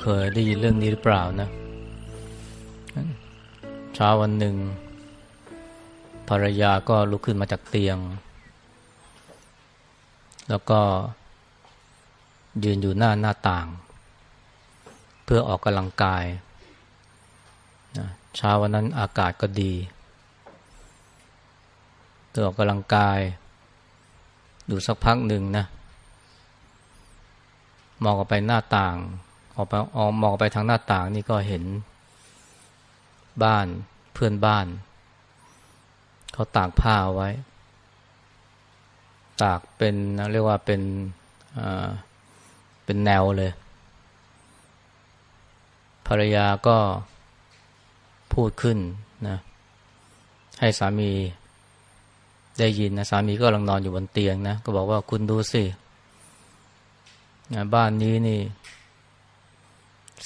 เคยได้ยินเรื่องนี้หรือเปล่านะเช้าวันหนึ่ง ภรรยาก็ลุกขึ้นมาจากเตียง แล้วก็ยืนอยู่หน้าหน้าต่าง เพื่อออกกำลังกายนะเช้าวันนั้นอากาศก็ดีเธอออกกำลังกายดูสักพักหนึ่งนะมองออกไปหน้าต่าง ออกไปออกมองไปทางหน้าต่างนี่ก็เห็นบ้านเพื่อนบ้าน เขาตากผ้าเอาไว้ ตากเป็นเรียกว่าเป็นเป็นแนวเลย ภรรยาก็พูดขึ้นนะให้สามีได้ยินนะสามีก็กำลังนอนอยู่บนเตียงนะ ก็บอกว่าคุณดูสิ บ้านนี้นี่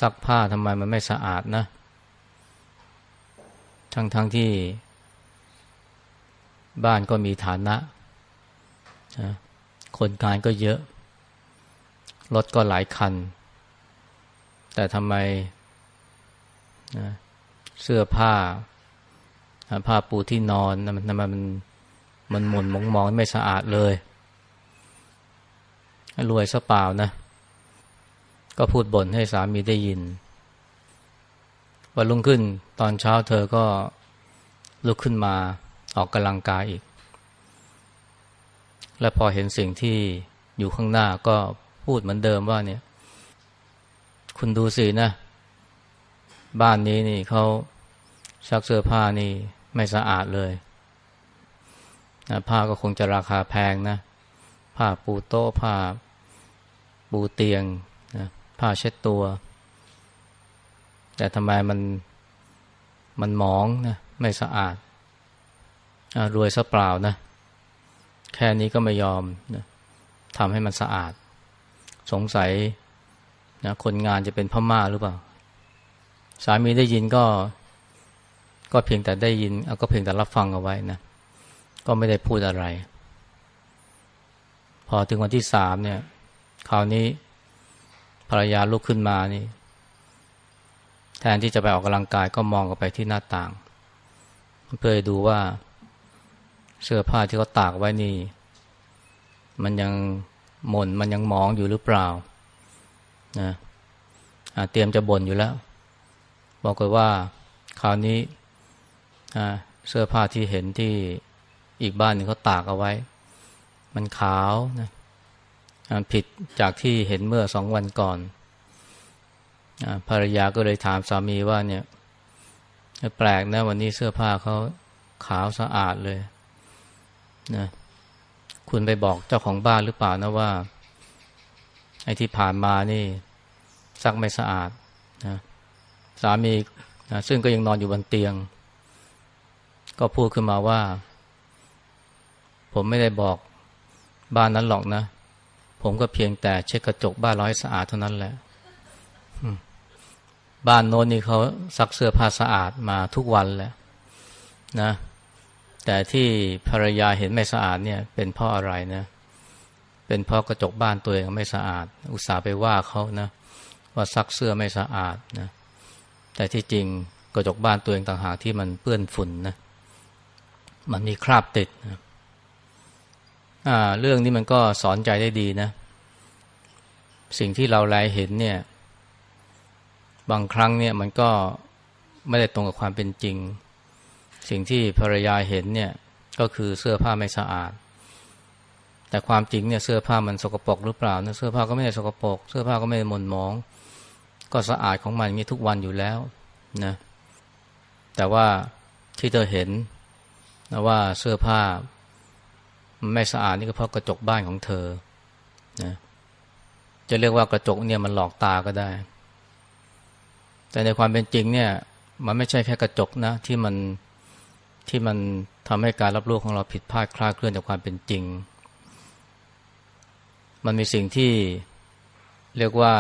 ซักผ้าทำไมมันไม่สะอาดนะ ทั้งทั้งที่ บ้านก็มีฐานะนะคนงานก็เยอะ รถก็หลายคัน แต่ทำไมนะเสื้อผ้า ผ้าปูที่นอนนะมันทำไมมันมันหมุนมองมองไม่สะอาดเลย รวยซะเปล่านะ ก็พูดบ่นให้สามีได้ยิน วันรุ่งขึ้นตอนเช้าเธอก็ลุกขึ้นมาออกกำลังกายอีก และพอเห็นสิ่งที่อยู่ข้างหน้าก็พูดเหมือนเดิมว่าเนี่ย คุณดูสินะ บ้านนี้นี่เขาซักเสื้อผ้านี่ไม่สะอาดเลยผ้าก็คงจะราคาแพงนะ ผ้าปูโต๊ะผ้าปูเตียง ผ้าเช็ดตัว แต่ทำไมมันมันหมองนะไม่สะอาดอรวยซะเปล่านะ แค่นี้ก็ไม่ยอมนะทำให้มันสะอาด สงสัยนะคนงานจะเป็นพม่าหรือเปล่า สามีได้ยินก็ ก็เพียงแต่ได้ยินก็เพียงแต่รับฟังเอาไว้นะก็ไม่ได้พูดอะไร พอถึงวันที่สามเนี่ย คราวนี้ รรยาลุกขึ้นมานี่ แทนที่จะไปออกกำลังกายก็มองกไปที่หน้าต่าง เพื่อดูว่าเสื้อผ้าที่เขาตากไว้นี่ มันยังหม่นมันยังหมองอยู่หรือเปล่านะเตรียมจะบ่นอยู่แล้ว บอกเลยว่าคราวนี้เสื้อผ้าที่เห็นที่อีกบ้านหนึ่งเขาตากเอาไว้ มันขาวนะ ผิดจากที่เห็นเมื่อสองวันก่อนภรรยาก็เลยถามสามีว่าเนี่ย แปลกนะวันนี้เสื้อผ้าเขาขาวสะอาดเลยนะคุณไปบอกเจ้าของบ้านหรือเปล่านะว่า ไอ้ที่ผ่านมานี่ ซักไม่สะอาดนะสามีนะซึ่งก็ยังนอนอยู่บนเตียง ก็พูดขึ้นมาว่า ผมไม่ได้บอกบ้านนั้นหรอกนะ ผมก็เพียงแต่เช็ดกระจกบ้านร้อยสะอาดเท่านั้นแหละบ้านโน้นนี่เขาซักเสื้อผ้าสะอาดมาทุกวันแหละนะ แต่ที่ภรรยาเห็นไม่สะอาดเนี่ย เป็นเพราะอะไรนะ เป็นเพราะกระจกบ้านตัวเองไม่สะอาด อุตส่าห์ไปว่าเขานะว่าซักเสื้อไม่สะอาดนะ แต่ที่จริงกระจกบ้านตัวเองต่างหากที่มันเปื้อนฝุ่นนะ มันมีคราบติดนะ เรื่องนี้มันก็สอนใจได้ดีนะ สิ่งที่เราแลเห็นเนี่ย บางครั้งเนี่ยมันก็ไม่ได้ตรงกับความเป็นจริง สิ่งที่ภรรยาเห็นเนี่ยก็คือเสื้อผ้าไม่สะอาด แต่ความจริงเนี่ยเสื้อผ้ามันสกปรกหรือเปล่านะเสื้อผ้าก็ไม่ได้สกปรกเสื้อผ้าก็ไม่ได้หม่นหมอง ก็สะอาดของมันอย่างนี้ทุกวันอยู่แล้วนะแต่ว่าที่เธอเห็นนะว่าเสื้อผ้า ไม่สะอาดนี่ก็เพราะกระจกบ้านของเธอนะจะเรียกว่ากระจกเนี่ยมันหลอกตาก็ได้ แต่ในความเป็นจริงเนี่ย มันไม่ใช่แค่กระจกนะ ที่มันที่มันทำให้การรับรู้ของเราผิดพลาดคลาดเคลื่อนจากความเป็นจริง มันมีสิ่งที่เรียกว่า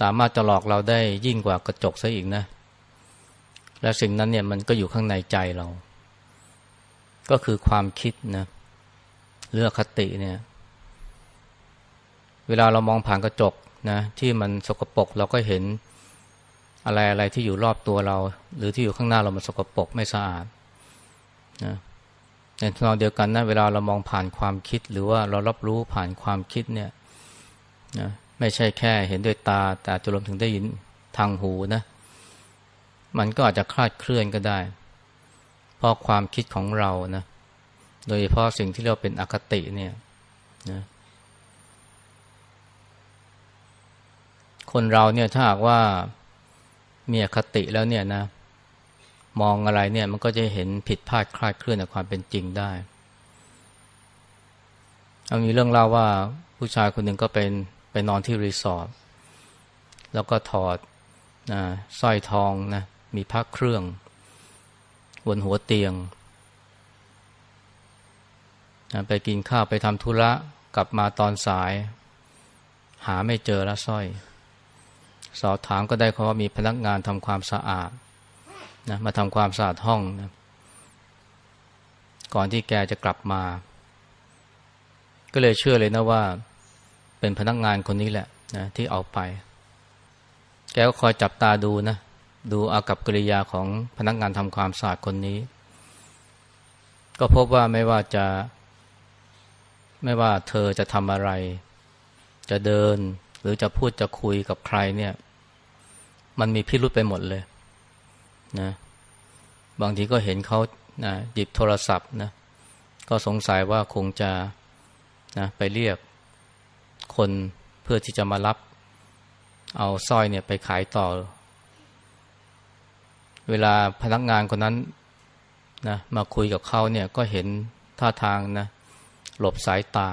สามารถจะหลอกเราได้ยิ่งกว่ากระจกซะอีกนะ และสิ่งนั้นเนี่ยมันก็อยู่ข้างในใจเรา ก็คือความคิดนะเรื่องคติเนี่ย เวลาเรามองผ่านกระจกนะที่มันสกปรกเราก็เห็นอะไรอะไรที่อยู่รอบตัวเรา หรือที่อยู่ข้างหน้าเรามันสกปรกไม่สะอาดนะในทางเดียวกันนะเวลาเรามองผ่านความคิด หรือว่าเรารับรู้ผ่านความคิดเนี่ยนะไม่ใช่แค่เห็นด้วยตา แต่จะรวมถึงได้ยินทางหูนะมันก็อาจจะคลาดเคลื่อนก็ได้ เพราะความคิดของเรานะ โดยเฉพาะสิ่งที่เราเป็นอคติเนี่ยนะคนเราเนี่ยถ้าหากว่ามีอคติแล้วเนี่ยนะ มองอะไรเนี่ยมันก็จะเห็นผิดพลาดคลาดเคลื่อนจากความเป็นจริงได้เอามีเรื่องเล่าว่าผู้ชายคนหนึ่งก็เป็นไปนอนที่รีสอร์ทแล้วก็ถอดนะสร้อยทองนะมีพักเครื่องบนหัวเตียง ไปกินข้าวไปทำธุระกลับมาตอนสาย หาไม่เจอละสร้อย สอบถามก็ได้เขาว่ามีพนักงานทำความสะอาดนะมาทำความสะอาดห้องนะก่อนที่แกจะกลับมา ก็เลยเชื่อเลยนะว่า เป็นพนักงานคนนี้แหละนะที่เอาไป แกก็คอยจับตาดูนะ ดูอากับกิริยาของพนักงานทำความสะอาดคนนี้ ก็พบว่าไม่ว่าจะ ไม่ว่าเธอจะทำอะไร จะเดิน หรือจะพูดจะคุยกับใครเนี่ย มันมีพิรุษไปหมดเลยนะบางทีก็เห็นเขานะหยิบโทรศัพท์นะก็สงสัยว่าคงจะนะไปเรียกคนเพื่อที่จะมารับ เอาสร้อยเนี่ยไปขายต่อ เวลาพนักงานคนนั้นนะมาคุยกับเขาเนี่ยก็เห็นท่าทางนะ หลบสายตา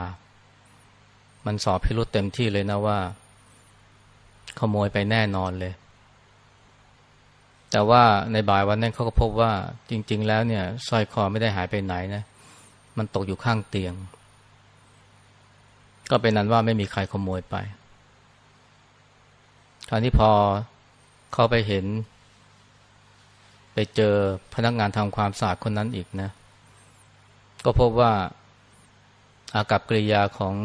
มันสอบพิรุษเต็มที่เลยนะว่า ขโมยไปแน่นอนเลย แต่ว่าในบ่ายวันนั้นเขาก็พบว่าจริง ๆ แล้วเนี่ยสร้อยคอไม่ได้หายไปไหนนะ มันตกอยู่ข้างเตียง ก็เป็นนั้นว่าไม่มีใครขโมยไปคราวนี้พอเขาไปเห็น ไปเจอพนักงานทำความสะอาดคนนั้นอีกนะ ก็พบว่า อากับกริยาของ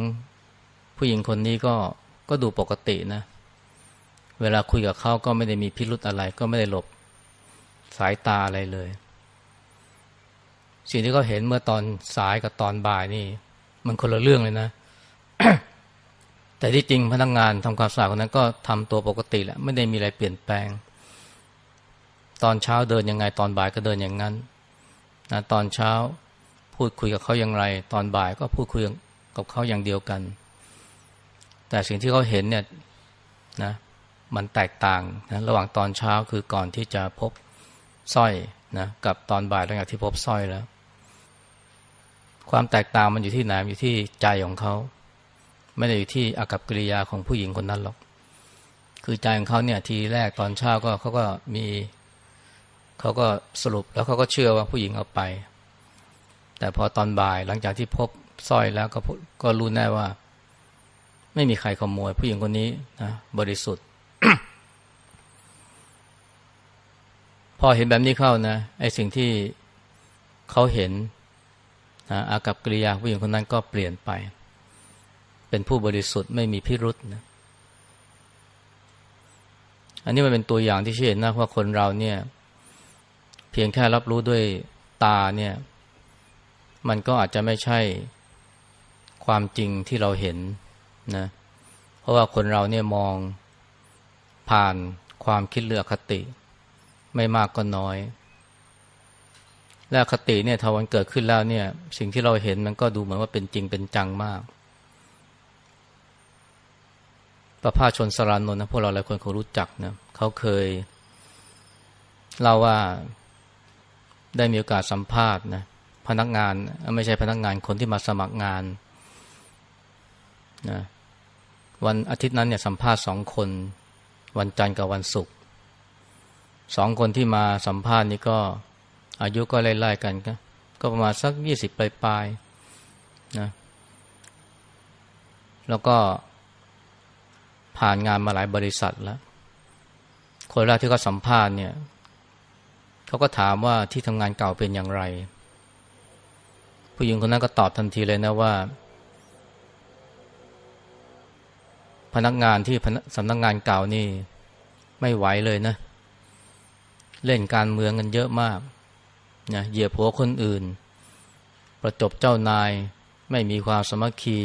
ผู้หญิงคนนี้ก็ก็ดูปกตินะ เวลาคุยกับเขาก็ไม่ได้มีพิรุธอะไร ก็ไม่ได้หลบสายตาอะไรเลย สิ่งที่เขาเห็นเมื่อตอนสายกับตอนบ่ายนี่ มันคนละเรื่องเลยนะ แต่ที่จริงพนักงงานทำความสะอาดคนนั้นก็ทำตัวปกติแหละไม่ได้มีอะไรเปลี่ยนแปลง ตอนเช้าเดินยังไง ตอนบ่ายก็เดินอย่างนั้นนะตอนเช้า พูดคุยกับเขาอย่างไร ตอนบ่ายก็พูดคุยกับเขาอย่างเดียวกัน แต่สิ่งที่เขาเห็นเนี่ยนะมันแตกต่างนะระหว่างตอนเช้าคือก่อนที่จะพบสร้อยนะกับตอนบ่ายหลังจากที่พบสร้อยแล้ว ความแตกต่างมันอยู่ที่ไหนอยู่ที่ใจของเขา ไม่ได้อยู่ที่อากับกิริยาของผู้หญิงคนนั้นหรอก คือใจของเขาเนี่ยทีแรกตอนเช้าก็เขาก็มีเขาก็สรุปแล้วเขาก็เชื่อว่าผู้หญิงเอาไป แต่พอตอนบ่ายหลังจากที่พบสร้อยแล้วก็ก็รู้แน่ว่า ไม่มีใครขโมย ผู้หญิงคนนี้นะบริสุทธิ์ พอเห็นแบบนี้เข้านะไอ้สิ่งที่เขาเห็นนะอากับกิริยาผู้หญิงคนนั้นก็เปลี่ยนไป เป็นผู้บริสุทธิ์ไม่มีพิรุษนะอันนี้มันเป็นตัวอย่างที่เห็นนะว่าคนเราเนี่ย เพียงแค่รับรู้ด้วยตาเนี่ย มันก็อาจจะไม่ใช่ความจริงที่เราเห็นนะเพราะว่าคนเราเนี่ยมองผ่านความคิดเลือกคติ ไม่มากก็น้อย และคติเนี่ยถ้าวันเกิดขึ้นแล้วเนี่ย สิ่งที่เราเห็นมันก็ดูเหมือนว่าเป็นจริงเป็นจังมาก ประภาชนสรานนท์นะพวกเราหลายคนคงรู้จักนะเขาเคยเล่าว่าได้มีโอกาสสัมภาษณ์นะ พนักงาน ไม่ใช่พนักงานคนที่มาสมัครงานนะวันอาทิตย์นั้นเนี่ยสัมภาษณ์สองคน วันจันทร์กับวันศุกร์สองคนที่มาสัมภาษณ์นี่ก็อายุก็ไล่ๆกันก็ก็ประมาณสักยี่สิบปลายๆนะแล้วก็ผ่านงานมาหลายบริษัทแล้ว คนแรกที่เขาสัมภาษณ์เนี่ยเขาก็ถามว่าที่ทำงานเก่าเป็นอย่างไร ผู้หญิงคนนั้นก็ตอบทันทีเลยนะว่า พนักงานที่สำนักงานเก่านี่ ไม่ไหวเลยนะ เล่นการเมืองกันเยอะมากนะเหยียบหัวคนอื่น ประจบเจ้านาย ไม่มีความสมัคคี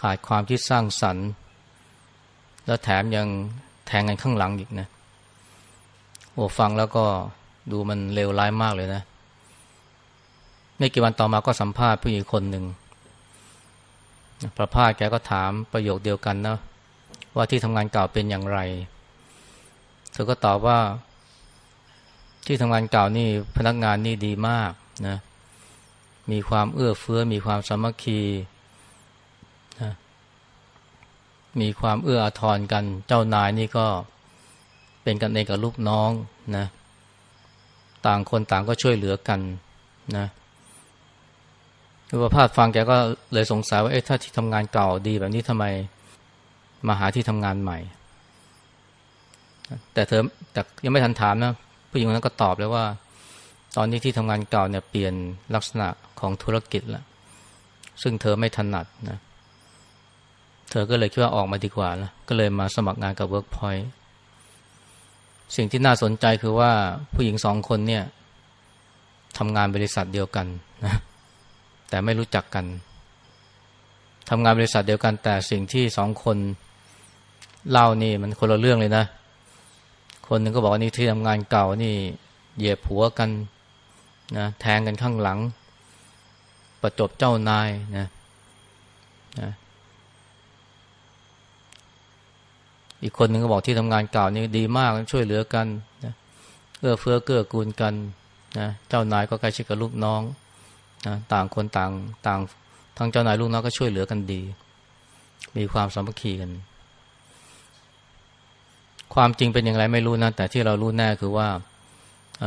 ขาดความคิดสร้างสรรค์ แล้วแถมยังแทงกันข้างหลังอีกนะโอ้ฟังแล้วก็ดูมันเลวร้ายมากเลยนะ ไม่กี่วันต่อมาก็สัมภาษณ์ผู้หญิงคนหนึ่งประภาสแกก็ถามประโยคเดียวกันนะว่าที่ทำงานเก่าเป็นอย่างไร เธอก็ตอบว่า ที่ทำงานเก่านี่พนักงานนี่ดีมากนะมีความเอื้อเฟื้อ มีความสามัคคีนะมีความเอื้ออาทรกัน เจ้านายนี่ก็เป็นกันเองกับลูกน้องนะ ต่างคนต่างก็ช่วยเหลือกันนะ คือประพาสฟังแกก็เลยสงสัยว่าเอ๊ะถ้าที่ทำงานเก่าดีแบบนี้ทำไมมาหาที่ทำงานใหม่ แต่เธอแต่ยังไม่ทันถามนะผู้หญิงคนนั้นก็ตอบเลยว่า ตอนนี้ที่ทำงานเก่าเนี่ยเปลี่ยนลักษณะของธุรกิจแล้วซึ่งเธอไม่ถนัดนะเธอก็เลยคิดว่าออกมาดีกว่าแล้วก็เลยมาสมัครงานกับ Workpoint สิ่งที่น่าสนใจคือว่าผู้หญิงสองคนเนี่ยทำงานบริษัทเดียวกันนะ แต่ไม่รู้จักกันทำงานบริษัทเดียวกันแต่สิ่งที่สองคนเล่านี่มันคนละเรื่องเลยนะ คนหนึ่งก็บอกว่านี่ที่ทำงานเก่านี่เหยียบหัวกันนะแทงกันข้างหลัง ประจบเจ้านายนะนะอีกคนหนึ่งก็บอกที่ทำงานเก่านี่ดีมากช่วยเหลือกันนะเอื้อเฟื้อเกื้อกูลกันนะเจ้านายก็ใกล้ชิดกับลูกน้อง นะต่างคนต่างต่างทั้งเจ้านายลูกน้องก็ช่วยเหลือกันดี มีความสามัคคีกัน ความจริงเป็นอย่างไรไม่รู้นะแต่ที่เรารู้แน่คือว่าอ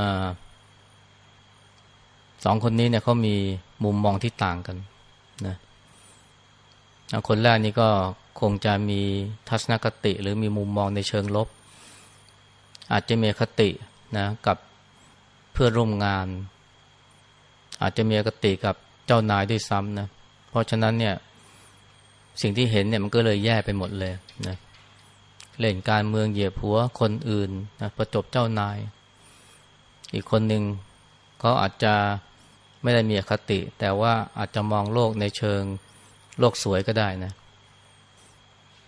สองคนนี้เนี่ยเขามีมุมมองที่ต่างกันนะคนแรกนี่ก็คงจะมีทัศนคติ หรือมีมุมมองในเชิงลบ อาจจะมีคตินะกับเพื่อนร่วมงาน อาจจะมีอคติกับเจ้านายด้วยซ้ำนะเพราะฉะนั้นเนี่ยสิ่งที่เห็นเนี่ยมันก็เลยแย่ไปหมดเลยนะเล่นการเมืองเหยียบหัวคนอื่นนะประจบเจ้านาย อีกคนหนึ่งเขาอาจจะไม่ได้มีอคติ แต่ว่าอาจจะมองโลกในเชิงโลกสวยก็ได้นะ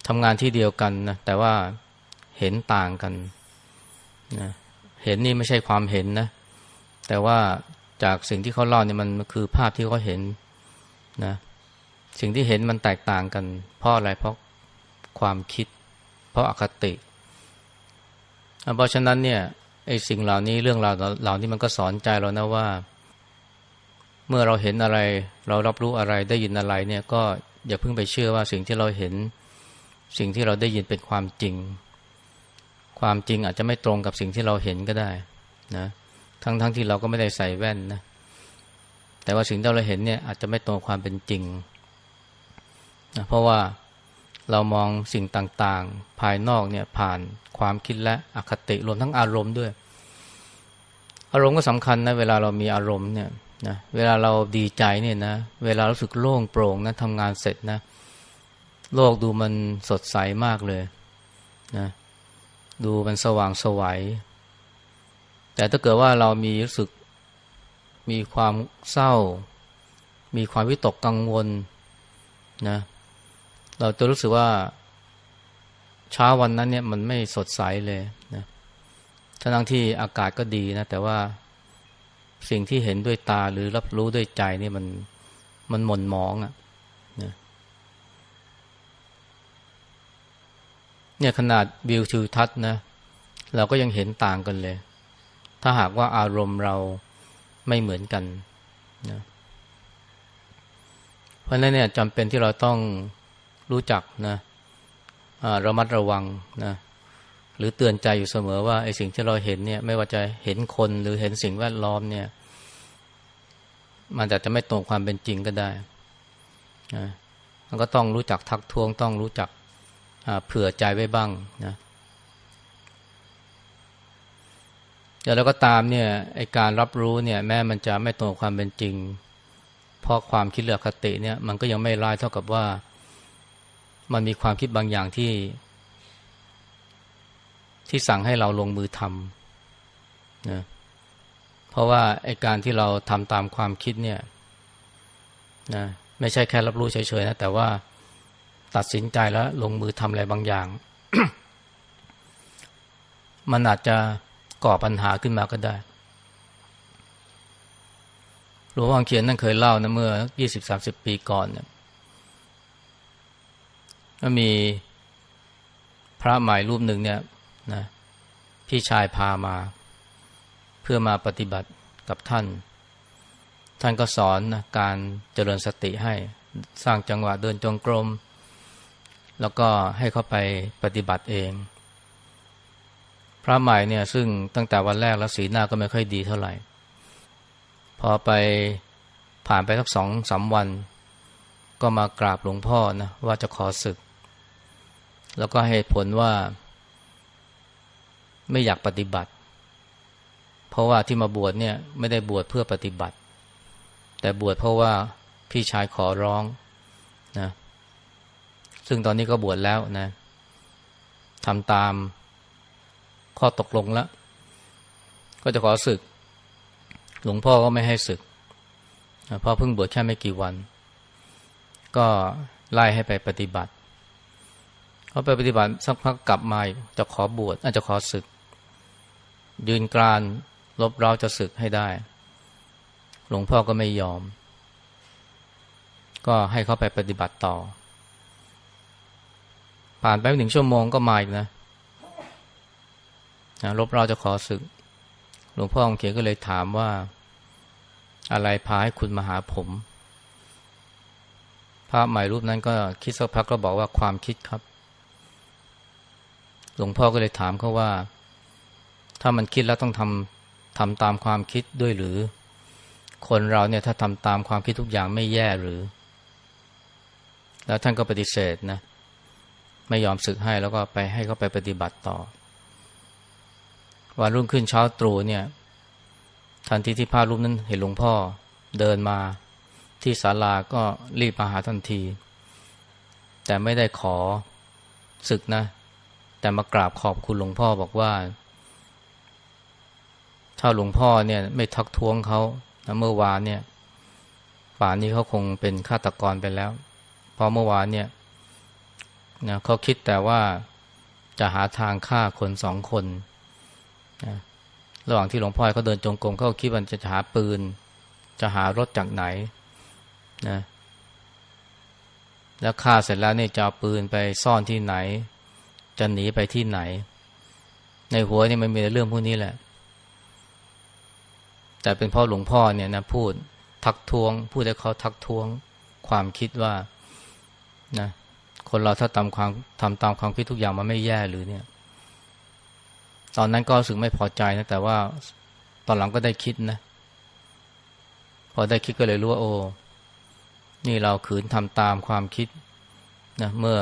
ทำงานที่เดียวกันนะแต่ว่าเห็นต่างกันนะเห็นนี่ไม่ใช่ความเห็นนะแต่ว่า จากสิ่งที่เขาเล่าเนี่ยมันคือภาพที่เขาเห็นนะสิ่งที่เห็นมันแตกต่างกัน เพราะอะไรเพราะความคิด เพราะอคติเพราะฉะนั้นเนี่ยไอ้สิ่งเหล่านี้เรื่องราวเหล่านี้มันก็สอนใจเรานะว่า เมื่อเราเห็นอะไร เรารับรู้อะไรได้ยินอะไรเนี่ยก็อย่าเพิ่งไปเชื่อว่าสิ่งที่เราเห็น สิ่งที่เราได้ยินเป็นความจริง ความจริงอาจจะไม่ตรงกับสิ่งที่เราเห็นก็ได้นะ ทั้งๆทที่เราก็ไม่ได้ใส่แว่นนะ แต่ว่าสิ่งที่เราเห็นเนี่ยอาจจะไม่ตรงความเป็นจริงนะเพราะว่าเรามองสิ่งต่างๆ ภายนอกเนี่ยผ่านความคิดและอคติรวมทั้งอารมณ์ด้วย อารมณ์ก็สำคัญนะเวลาเรามีอารมณ์เนี่ยนะเวลาเราดีใจเนี่ยนะ เวลารู้สึกโล่งโปร่งนะทำงานเสร็จนะ โลกดูมันสดใสมากเลยนะดูมันสว่างสวัย แต่ถ้าเกิดว่าเรามีรู้สึกมีความเศร้า มีความวิตกกังวลนะเราจะรู้สึกว่าเช้าวันนั้นเนี่ยมันไม่สดใสเลยนะทั้งที่อากาศก็ดีนะ แต่ว่าสิ่งที่เห็นด้วยตาหรือรับรู้ด้วยใจนี่มันมันหม่นหมองอะ่ะนะเนี่ยขนาดวิวทิวทัศน์นะ เราก็ยังเห็นต่างกันเลย ถ้าหากว่าอารมณ์เราไม่เหมือนกันนะเพราะนั้นเนี่ยจำเป็นที่เราต้องรู้จักนะระมัดระวังนะหรือเตือนใจอยู่เสมอว่าไอ้สิ่งที่เราเห็นเนี่ย ไม่ว่าจะเห็นคนหรือเห็นสิ่งแวดล้อมเนี่ย มันอาจจะไม่ตรงความเป็นจริงก็ได้นะมันก็ต้องรู้จักทักท้วงต้องรู้จักเผื่อใจไว้บ้างนะ แต่แล้วก็ตามเนี่ยไอการรับรู้เนี่ยแม้มันจะไม่ตรงความเป็นจริง เพราะความคิดเลือกคติเนี่ยมันก็ยังไม่ร้ายเท่ากับว่า มันมีความคิดบางอย่างที่ ที่สั่งให้เราลงมือทำนะเพราะว่าไอการที่เราทำตามความคิดเนี่ยนะไม่ใช่แค่รับรู้เฉยๆนะแต่ว่าตัดสินใจแล้วลงมือทำอะไรบางอย่าง มันอาจจะ ก่อปัญหาขึ้นมาก็ได้หลวงพ่อเขียนนั่นเคยเล่านะเมื่อยี่สิบสามสิบปีก่อนเนี่ยก็มีพระใหม่รูปหนึ่งเนี่ยนะพี่ชายพามา เพื่อมาปฏิบัติกับท่าน ท่านก็สอนนะการเจริญสติให้สร้างจังหวะเดินจงกรม แล้วก็ให้เขาไปปฏิบัติเอง ระใหม่เนี่ยซึ่งตั้งแต่วันแรกแล้วสีหน้าก็ไม่ค่อยดีเท่าไหร่ พอไปผ่านไปสักสองสาวัน ก็มากราบหลวงพ่อนะว่าจะขอศึก แล้วก็เหตุผลว่า ไม่อยากปฏิบัติ เพราะว่าที่มาบวชเนี่ยไม่ได้บวชเพื่อปฏิบัติ แต่บวชเพราะว่าพี่ชายขอร้องนะซึ่งตอนนี้ก็บวชแล้วนะทำตาม ข้อตกลงแล้ว ก็จะขอศึก หลวงพ่อก็ไม่ให้ศึกเพราะเพิ่งบวชแค่ไม่กี่วัน ก็ไล่ให้ไปปฏิบัติเขาไปปฏิบัติสักพักกลับมาจะขอบวชอาจจะขอศึก ยืนกรานลบเร้าจะศึกให้ได้ หลวงพ่อก็ไม่ยอม ก็ให้เขาไปปฏิบัติต่อ ผ่านไปหนึ่งชั่วโมงก็มาอีกนะ นะลบเราจะขอศึก หลวงพ่อองเขียก็เลยถามว่า อะไรพาให้คุณมาหาผมพระใหม่รูปนั้นก็คิดสักพักก็บอกว่าความคิดครับ หลวงพ่อก็เลยถามเขาว่า ถ้ามันคิดแล้วต้องทำทำตามความคิดด้วยหรือ คนเราเนี่ยถ้าทำตามความคิดทุกอย่างไม่แย่หรือ แล้วท่านก็ปฏิเสธนะ ไม่ยอมศึกให้แล้วก็ไปให้เขาไปปฏิบัติต่อ วันรุ่งขึ้นเช้าตรู่เนี่ย ทันทีที่พระรูปนั้นเห็นหลวงพ่อเดินมาที่ศาลาก็รีบมาหาทันที แต่ไม่ได้ขอศึกนะ แต่มากราบขอบคุณหลวงพ่อบอกว่า ถ้าหลวงพ่อเนี่ย ไม่ทักท้วงเขาเมื่อวานเนี่ย ป่านนี้เขาคงเป็นฆาตกรไปแล้ว เพราะเมื่อวานเนี่ยนะเขาคิดแต่ว่าจะหาทางฆ่าคนสองคน ระหว่างที่หลวงพ่อเขาเดินจงกรมเขาคิดว่าจะหาปืน จะหารถจากไหนนะแล้วฆ่าเสร็จแล้วเนี่ยจะเอาปืนไปซ่อนที่ไหน จะหนีไปที่ไหน ในหัวนี่มันมีเรื่องพวกนี้แหละ แต่เป็นพ่อหลวงพ่อเนี่ยนะพูดทักท้วง พูดให้เขาทักท้วงความคิดว่านะคนเราถ้าทำความทำตามความคิดทุกอย่างมันไม่แย่หรือเนี่ย ตอนนั้นก็รู้สึกไม่พอใจนะ แต่ว่าตอนหลังก็ได้คิดนะ พอได้คิดก็เลยรู้ว่าโอ้ นี่เราขืนทำตามความคิดนะเมื่อ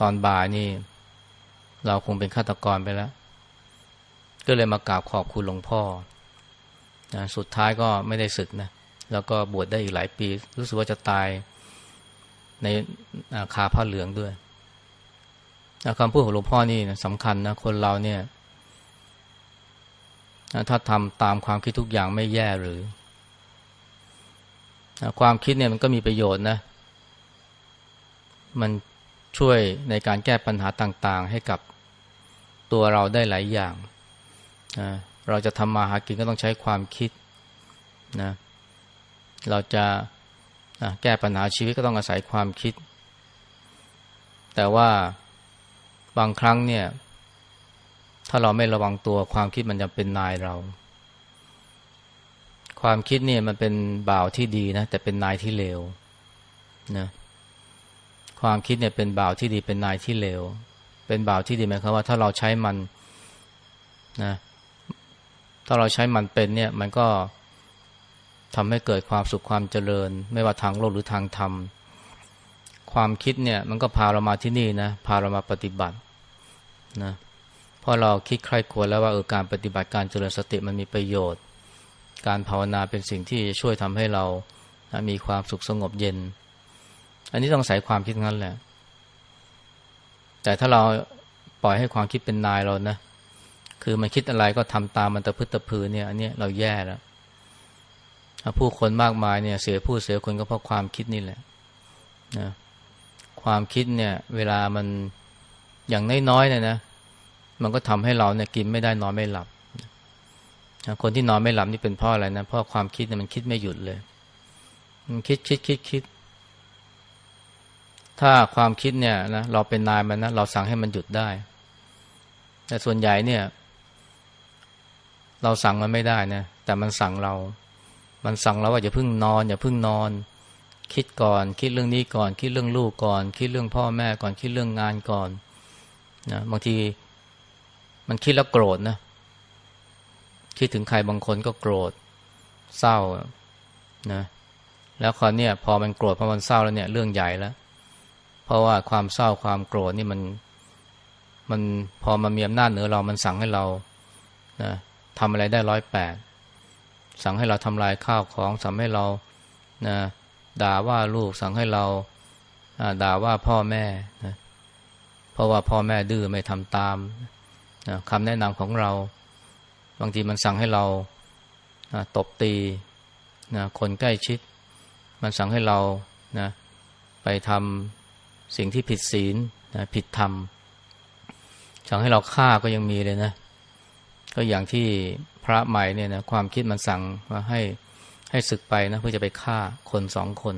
ตอนบ่ายนี่ เราคงเป็นฆาตกรไปแล้ว ก็เลยมากราบขอบคุณหลวงพ่อนะสุดท้ายก็ไม่ได้ศึกนะ แล้วก็บวชได้อีกหลายปี รู้สึกว่าจะตายในคาผ้าเหลืองด้วยคำพูดของหลวงพ่อนี่สำคัญนะ คนเราเนี่ย ถ้าทำตามความคิดทุกอย่างไม่แย่หรือ ความคิดเนี่ยมันก็มีประโยชน์นะ มันช่วยในการแก้ปัญหาต่างๆ ให้กับตัวเราได้หลายอย่างเราจะทำมาหากินก็ต้องใช้ความคิดนะเราจะแก้ปัญหาชีวิตก็ต้องอาศัยความคิด แต่ว่าบางครั้งเนี่ย ถ้าเราไม่ระวังตัวความคิดมันจะเป็นนายเรา ความคิดเนี่ยมันเป็นบ่าวที่ดีนะแต่เป็นนายที่เลวนะความคิดเนี่ยเป็นบ่าวที่ดีเป็นนายที่เลวเป็นบ่าวที่ดีหมายความว่าถ้าเราใช้มันนะถ้าเราใช้มันเป็นเนี่ยมันก็ทำให้เกิดความสุขความเจริญ ไม่ว่าทางโลกหรือทางธรรม ความคิดเนี่ยมันก็พาเรามาที่นี่นะพาเรามาปฏิบัตินะ พอเราคิดใคร่ควรแล้วว่าเออการปฏิบัติการเจริญสติมันมีประโยชน์ การภาวนาเป็นสิ่งที่ช่วยทำให้เรานะมีความสุขสงบเย็น อันนี้ต้องใส่ความคิดงั้นแหละ แต่ถ้าเราปล่อยให้ความคิดเป็นนายเรานะ คือมันคิดอะไรก็ทำตามมันตะพึดตะพือเนี่ย อันนี้เราแย่แล้วผู้คนมากมายเนี่ย เสียผู้เสียคนก็เพราะความคิดนี่แหละนะความคิดเนี่ย เวลามันอย่างน้อยๆเนี่ยนะ มันก็ทำให้เราเนี่ยกินไม่ได้นอนไม่หลับ คนที่นอนไม่หลับนี่เป็นเพราะอะไรนะเพราะความคิดเนี่ยมันคิดไม่หยุดเลย มันคิดคิดคิดคิด ถ้าความคิดเนี่ยนะเราเป็นนายมันนะเราสั่งให้มันหยุดได้ แต่ส่วนใหญ่เนี่ย เราสั่งมันไม่ได้นะแต่มันสั่งเรา มันสั่งเราว่าอย่าเพิ่งนอนอย่าเพิ่งนอน คิดก่อน คิดเรื่องนี้ก่อน คิดเรื่องลูกก่อน คิดเรื่องพ่อแม่ก่อนคิดเรื่องงานก่อนนะบางที มันคิดแล้วโกรธนะ คิดถึงใครบางคนก็โกรธ เศร้านะแล้วคราวนี้พอมันโกรธพอมันเศร้าแล้วเนี่ยเรื่องใหญ่แล้ว เพราะว่าความเศร้าความโกรธนี่มันมันพอมันมีอำนาจเหนือเรา มันสั่งให้เรานะทำอะไรได้ร้อยแปดสั่งให้เราทำลายข้าวของ สั่งให้เรานะด่าว่าลูก สั่งให้เราด่าว่าพ่อแม่นะเพราะว่าพ่อแม่ดื้อไม่ทำตามนะ คำแนะนำของเรา บางทีมันสั่งให้เราตบตีนะคนใกล้ชิด มันสั่งให้เรานะไปทำสิ่งที่ผิดศีลนะผิดธรรม สั่งให้เราฆ่าก็ยังมีเลยนะ ก็อย่างที่พระใหม่เนี่ยนะความคิดมันสั่งว่าให้ให้ศึกไปนะเพื่อจะไปฆ่าคนสองคน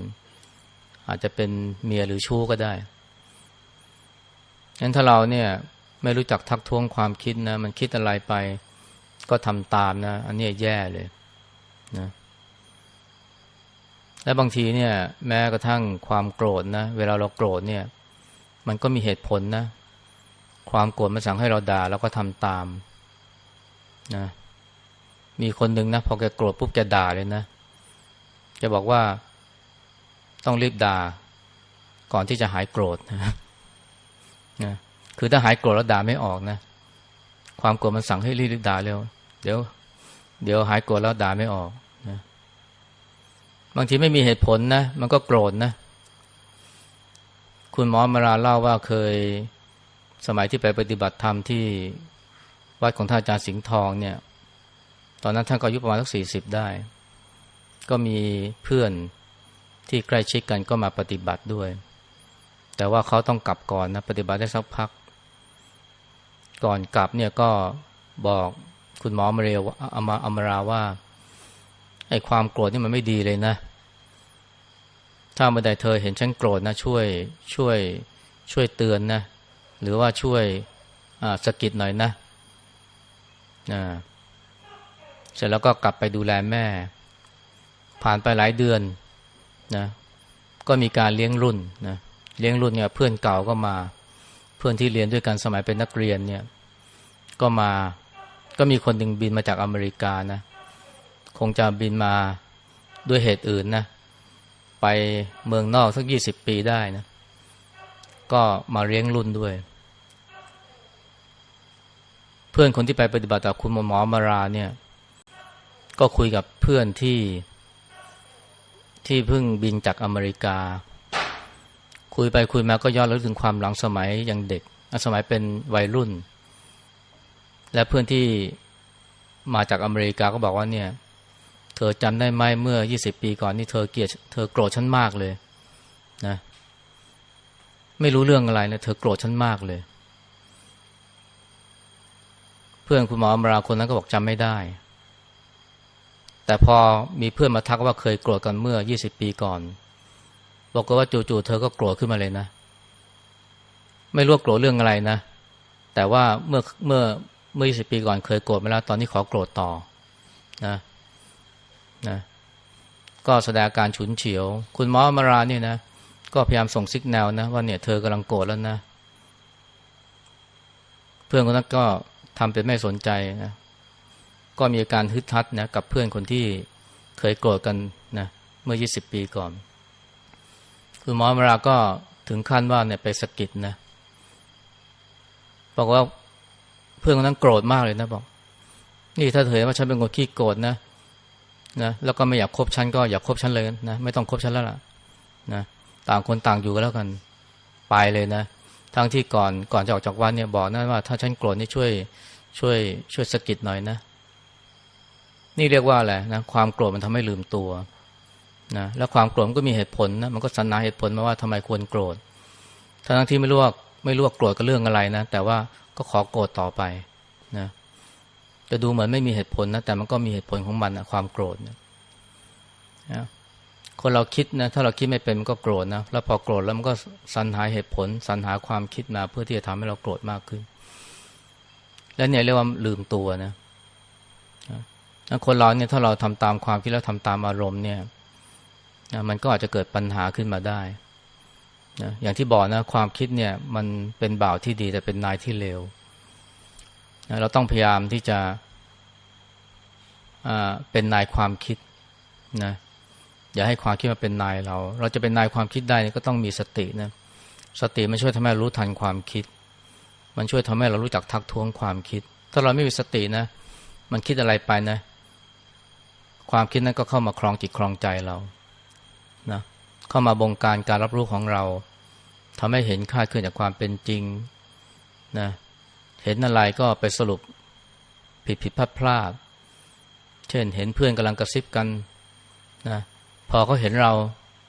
อาจจะเป็นเมียหรือชู้ก็ได้งั้นถ้าเราเนี่ย ไม่รู้จักทักท้วงความคิดนะ มันคิดอะไรไป ก็ทำตามนะ อันนี้แย่เลยนะและบางทีเนี่ย แม้กระทั่งความโกรธนะ เวลาเราโกรธเนี่ย มันก็มีเหตุผลนะ ความโกรธมันสั่งให้เราด่าแล้วก็ทำตามนะมีคนหนึ่งนะพอแกโกรธปุ๊บแกด่าเลยนะแกบอกว่าต้องรีบด่าก่อนที่จะหายโกรธนะนะ คือถ้าหายโกรธแล้วด่าไม่ออกนะ ความโกรธมันสั่งให้รีบด่าเร็ว เดี๋ยว เดี๋ยวหายโกรธแล้วด่าไม่ออกนะบางทีไม่มีเหตุผลนะ มันก็โกรธนะ คุณหมอมาราเล่าว่าเคยสมัยที่ไปปฏิบัติธรรมที่วัดของท่านอาจารย์สิงห์ทองเนี่ย ตอนนั้นท่านก็อายุประมาณสักสี่สิบได้ ก็มีเพื่อนที่ใกล้ชิดกันก็มาปฏิบัติด้วย แต่ว่าเขาต้องกลับก่อนนะ ปฏิบัติได้สักพัก ก่อนกลับเนี่ยก็บอกคุณหมอมาเรียวอมาอมราว่าไอ้ความโกรธนี่มันไม่ดีเลยนะ ถ้าเมื่อใดเธอเห็นฉันโกรธนะช่วยช่วยช่วยเตือนนะ หรือว่าช่วยสะกิดหน่อยนะนะเสร็จแล้วก็กลับไปดูแลแม่ ผ่านไปหลายเดือนนะ ก็มีการเลี้ยงรุ่นนะเลี้ยงรุ่นเนี่ยเพื่อนเก่าก็มา พื่อนที่เรียนด้วยกันสมัยเป็นนักเรียนเนี่ย ก็มาก็มีคนหนึ่งบินมาจากอเมริกานะ คงจะบินมาด้วยเหตุอื่นนะ ไปเมืองนอกสักยี่สิบปีได้นะ ก็มาเลี้ยงรุ่นด้วย เพื่อนคนที่ไปปฏิบัติกับคุณหมอมาราเนี่ย ก็คุยกับเพื่อนที่ที่เพิ่งบินจากอเมริกา คุยไปคุยมาก็ย้อนรลึกถึงความหลังสมัยยังเด็ก สมัยเป็นวัยรุ่น และเพื่อนที่มาจากอเมริกาก็บอกว่าเนี่ย เธอจำได้ไหมเมื่อ 20 ปีก่อนนี่เธอเกลียดเธอโกรธฉันมากเลยนะไม่รู้เรื่องอะไรนะเธอโกรธฉันมากเลย เพื่อนคุณหมออมราคนนั้นก็บอกจำไม่ได้ แต่พอมีเพื่อนมาทักว่าเคยโกรธกันเมื่อ 20 ปีก่อน บอกว่าจู่ๆเธอก็โกรธขึ้นมาเลยนะ ไม่รู้โกรธเรื่องอะไรนะ แต่ว่าเมื่อเมื่อเมื่อ 20 ปีก่อนเคยโกรธมาแล้ว ตอนนี้ขอโกรธต่อนะนะก็แสดงการฉุนเฉียว คุณหมอมาราเนี่ยนะ ก็พยายามส่งซิกแนลนะว่าเนี่ยเธอกำลังโกรธแล้วนะ เพื่อนคนนั้นก็ทำเป็นไม่สนใจนะก็มีอาการฮึดทัดนะกับเพื่อนคนที่เคยโกรธกันนะเมื่อ 20 ปีก่อน คุณหมอมาราก็ถึงขั้นว่าเนี่ยไปสะกิดนะ บอกว่าเพื่อนคนนั้นโกรธมากเลยนะบอก นี่ถ้าเธอว่าฉันเป็นคนขี้โกรธนะนะแล้วก็ไม่อยากคบฉันก็อย่าคบฉันเลยนะไม่ต้องคบฉันแล้วล่ะนะต่างคนต่างอยู่กันแล้วกันไปเลยนะ ทั้งที่ก่อนก่อนจะออกจากวัดเนี่ยบอกนั่นว่า ถ้าฉันโกรธนี่ช่วยช่วย ช่วยสะกิดหน่อยนะ นี่เรียกว่าอะไรนะความโกรธมันทำให้ลืมตัว นะแล้วความโกรธมันก็มีเหตุผลนะมันก็สรรหาเหตุผลมาว่าทำไมควรโกรธทั้งที่ไม่รู้ว่าไม่รู้ว่าโกรธกับเรื่องอะไรนะ แต่ว่าก็ขอโกรธต่อไปนะจะดูเหมือนไม่มีเหตุผลนะแต่มันก็มีเหตุผลของมันนะความโกรธนะนะคนเราคิดนะถ้าเราคิดไม่เป็นมันก็โกรธนะแล้วพอโกรธแล้วมันก็สรรหาเหตุผลสรรหาความคิดมาเพื่อที่จะทำให้เราโกรธมากขึ้น และเนี่ยเรียกว่าลืมตัวนะคนเราเนี่ยถ้าเราทำตามความคิดแล้วทำตามอารมณ์เนี่ย นะมันก็อาจจะเกิดปัญหาขึ้นมาได้นะอย่างที่บอกนะความคิดเนี่ยมันเป็นบ่าวที่ดีแต่เป็นนายที่เลวนะเราต้องพยายามที่จะเป็นนายความคิดนะอย่าให้ความคิดมาเป็นนายเรา เราจะเป็นนายความคิดได้ก็ต้องมีสตินะสติมันช่วยทำให้รู้ทันความคิด มันช่วยทำให้เรารู้จักทักท้วงความคิด ถ้าเราไม่มีสตินะ มันคิดอะไรไปนะ ความคิดนั้นก็เข้ามาครองจิตครองใจเรา เข้ามาบงการการรับรู้ของเราทำให้เห็นค่าขึ้นจากความเป็นจริงนะเห็นอะไรก็ไปสรุปผิดผิดพลาดพลาดเช่นเห็นเพื่อนกำลังกระซิบกันนะพอเขาเห็นเรา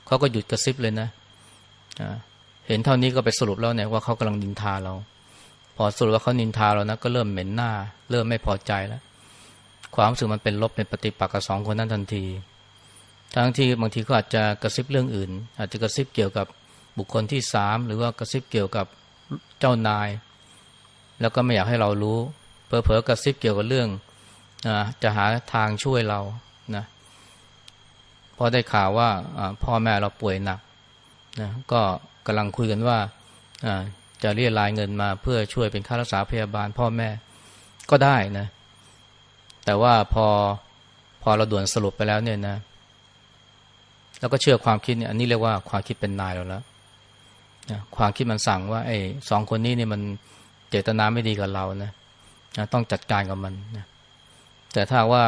เขาก็หยุดกระซิบเลยนะเห็นเท่านี้ก็ไปสรุปแล้วเนี่ยว่าเขากำลังนินทาเรา พอสรุปว่าเขานินทาเรานะก็เริ่มเหม็นหน้า เริ่มไม่พอใจแล้ว ความรู้สึกมันเป็นลบเป็นปฏิปักษ์กับสองคนนั้นทันที ทั้งที่บางทีก็อาจจะกระซิบเรื่องอื่น อาจจะกระซิบเกี่ยวกับบุคคลที่สามหรือว่ากระซิบเกี่ยวกับเจ้านาย แล้วก็ไม่อยากให้เรารู้เพอเพอกระซิบเกี่ยวกับเรื่องจะหาทางช่วยเรานะพอได้ข่าวว่าพ่อแม่เราป่วยหนักนะก็กำลังคุยกันว่าจะเรียรายเงินมาเพื่อช่วยเป็นค่ารักษาพยาบาล พ่อแม่ก็ได้นะ แต่ว่าพอพอเราด่วนสรุปไปแล้วเนี่ยนะ แล้วก็เชื่อความคิดเนี่ยอันนี้เรียกว่าความคิดเป็นนายเราแล้วนะความคิดมันสั่งว่าไอ้สองคนนี้เนี่ยมันเจตนาไม่ดีกับเรานะนะต้องจัดการกับมันนะแต่ถ้าว่า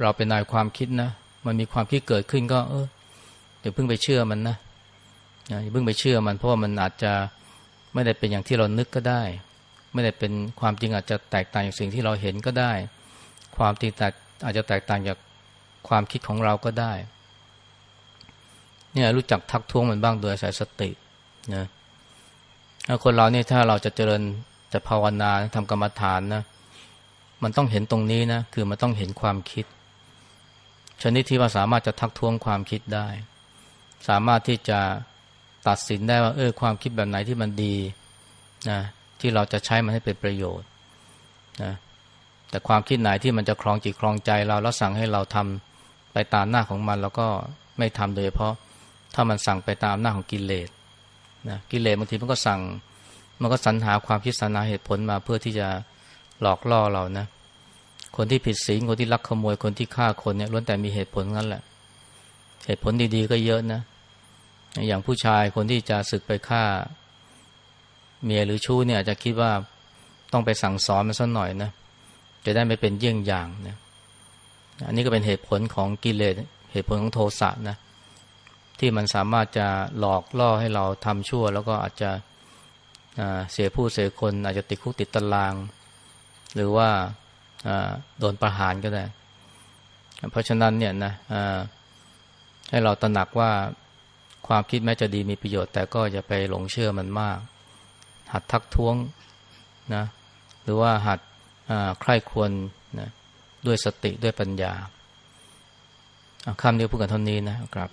เราเป็นนายความคิดนะ มันมีความคิดเกิดขึ้นก็เออเดี๋ยวเพิ่งไปเชื่อมันนะอย่าเพิ่งไปเชื่อมันเพราะว่ามันอาจจะไม่ได้เป็นอย่างที่เรานึกก็ได้ ไม่ได้เป็นความจริงอาจจะแตกต่างจากสิ่งที่เราเห็นก็ได้ ความจริงแต่อาจจะแตกต่างจากความคิดของเราก็ได้ เนี่ยรู้จักทักท้วงมันบ้างโดยอาศัยสตินะคนเราเนี่ยถ้าเราจะเจริญจะภาวนาทำกรรมฐานนะมันต้องเห็นตรงนี้นะคือมันต้องเห็นความคิด ชนิดที่ว่าสามารถจะทักท้วงความคิดได้ สามารถที่จะตัดสินได้ว่าเออความคิดแบบไหนที่มันดีนะที่เราจะใช้มันให้เป็นประโยชน์นะแต่ความคิดไหนที่มันจะคลองจิตคลองใจเราแล้วสั่งให้เราทำไปตามหน้าของมัน แล้วก็ไม่ทำโดยเฉพาะ ถ้ามันสั่งไปตามหน้าของกิเลสนะกิเลสบางทีมันก็สั่ง มันก็สรรหาความคิดสรรหาเหตุผลมาเพื่อที่จะหลอกล่อเรานะ คนที่ผิดศีลคนที่ลักขโมยคนที่ฆ่าคนเนี่ยล้วนแต่มีเหตุผลงั้นแหละ เหตุผลดีๆก็เยอะนะ อย่างผู้ชายคนที่จะศึกไปฆ่า เมียหรือชู้เนี่ยอาจจะคิดว่าต้องไปสั่งสอนมันสักหน่อยนะจะได้ไม่เป็นเยี่ยงอย่างนะอันนี้ก็เป็นเหตุผลของกิเลสเหตุผลของโทสะนะ ที่มันสามารถจะหลอกล่อให้เราทำชั่ว แล้วก็อาจจะเสียผู้เสียคน อาจจะติดคุกติดตาราง หรือว่าโดนประหารก็ได้ เพราะฉะนั้นเนี่ยนะให้เราตระหนักว่าความคิดแม้จะดีมีประโยชน์ แต่ก็อย่าไปหลงเชื่อมันมาก หัดทักท้วงนะหรือว่าหัดใคร่ควรนะด้วยสติด้วยปัญญาคำนี้พูดกันเท่านี้นะครับ